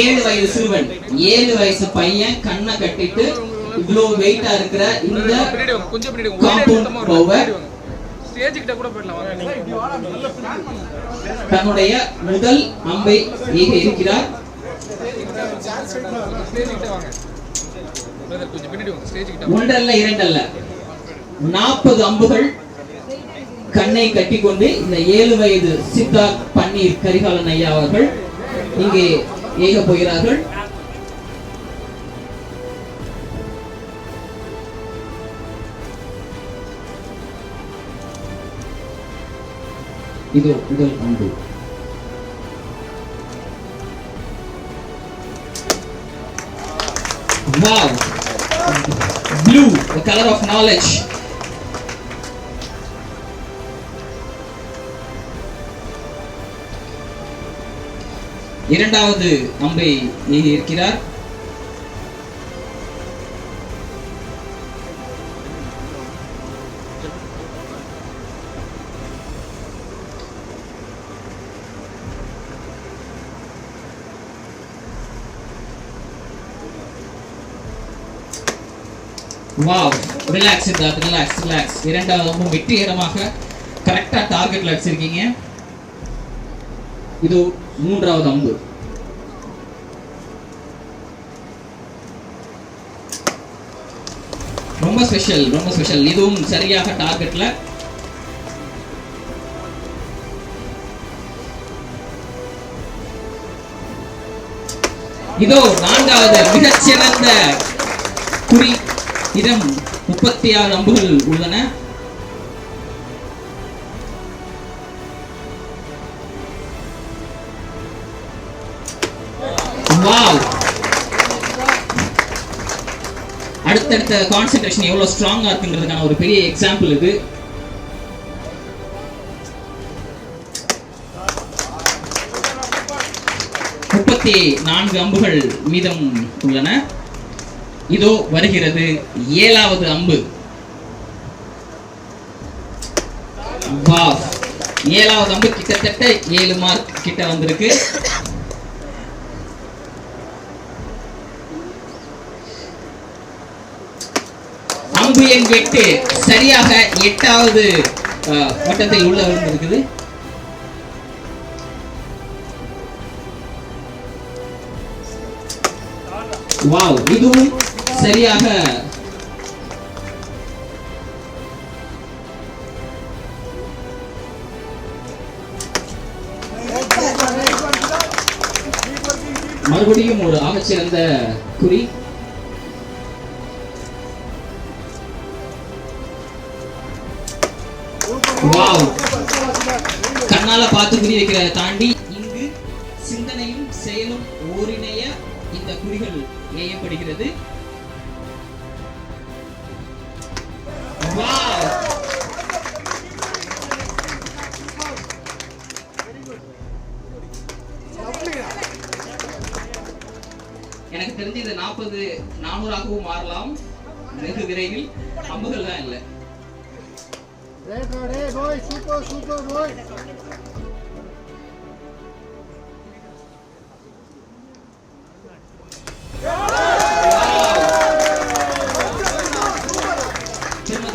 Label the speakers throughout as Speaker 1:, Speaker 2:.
Speaker 1: ஏழு வயது சிறுவன் ஏழு வயசு பையன் கண்ணை கட்டிட்டு இவ்வளவு வெயிட்டா இருக்கிற இந்த. தன்னுடைய முதல் அம்பை ஏக இருக்கிறார். ஒன்றல்ல இரண்டல்ல. நாற்பது அம்புகள் கண்ணை கட்டிக்கொண்டு இந்த ஏழு வயது சித்தார்த் பன்னீர் கரிகாலன் ஐயா அவர்கள் இங்கே ஏக போகிறார்கள் இதோ முதல் அம்பு Wow! Blue, the color of knowledge. இரண்டாவது அம்பை நீங்க இருக்கிறார் wow relax Siddharth relax relax இரண்டாவது ரொம்ப வெற்றிகரமாக கரெக்டா டார்கெட்ல அடிச்சிருக்கீங்க. இது மூன்றாவது அம்பு. ரொம்ப ஸ்பெஷல் ரொம்ப ஸ்பெஷல் இதுவும் சரியாக டார்கெட்ல இதோ நான்காவது மிகச்சிறந்த குறி இதம் முப்பத்தி ஆறு அம்புகள் உள்ளன. அடுத்தடுத்த கான்சென்ட்ரேஷன் எவ்வளவு ஸ்ட்ராங்கா இருக்குங்கிறதுக்கான ஒரு பெரிய எக்ஸாம்பிள் இது. முப்பத்தி நான்கு அம்புகள் மீதம் உள்ளன. இதோ வருகிறது ஏழாவது அம்பு. ஏழாவது அம்பு கிட்டத்தட்ட ஏழு மார்க் கிட்ட வந்திருக்கு. அம்பு எண் எட்டு சரியாக எட்டாவது அஹ், வட்டத்தில் உள்ள விழுந்திருக்குது வாவ் இதுவும் சரியாக மறுபடியும் ஒரு ஆகச்சிறந்த குறி. வாவ். கண்ணால பார்த்து புரிய வைக்கிறத தாண்டி இங்கு சிந்தனையும் செயலும் ஓரிணைய இந்த குறிகள் ஏயப்படுகிறது. வாவ். எனக்கு தெரிஞ்சு இது நாற்பது நானூறாகவும் மாறலாம். வெகு விரைவில் அம்புகள் தான் இல்லை.
Speaker 2: Ready, boy, super, super, boy.
Speaker 1: திரும்ப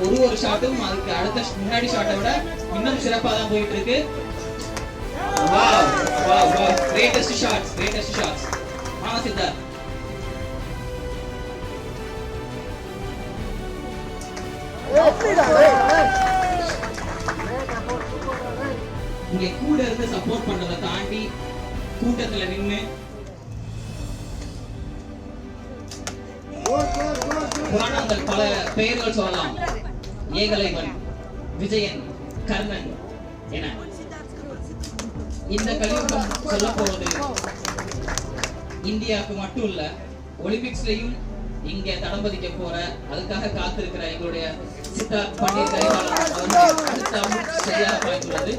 Speaker 1: ஒரு ஒரு ஷாட்டும் அதுக்கு அடுத்த முன்னாடி ஷாட்டை விட இன்னும் சிறப்பாக தான் போயிட்டு இருக்கு wow wow wow greatest shots greatest shots வாங்க சித்தார்த் இங்க கூட இருந்து சப்போர்ட் பண்றதை தாண்டி கூட்டத்துல
Speaker 2: நின்று
Speaker 1: புராணங்கள் பல பெயர்கள் சொல்லலாம். ஏகலைவன் விஜயன் கர்ணன் என. இந்த கலியுகம் சொல்ல போவது இந்தியாவுக்கு மட்டும் இல்ல ஒலிம்பிக்ஸ்லயும் இங்கே தடம் பதிக்க போற அதுக்காக காத்திருக்கிற எங்களுடைய சித்தா பன்னீர் கைவாளர் அவர்களுடைய சரியாக வாய்ப்புள்ளது.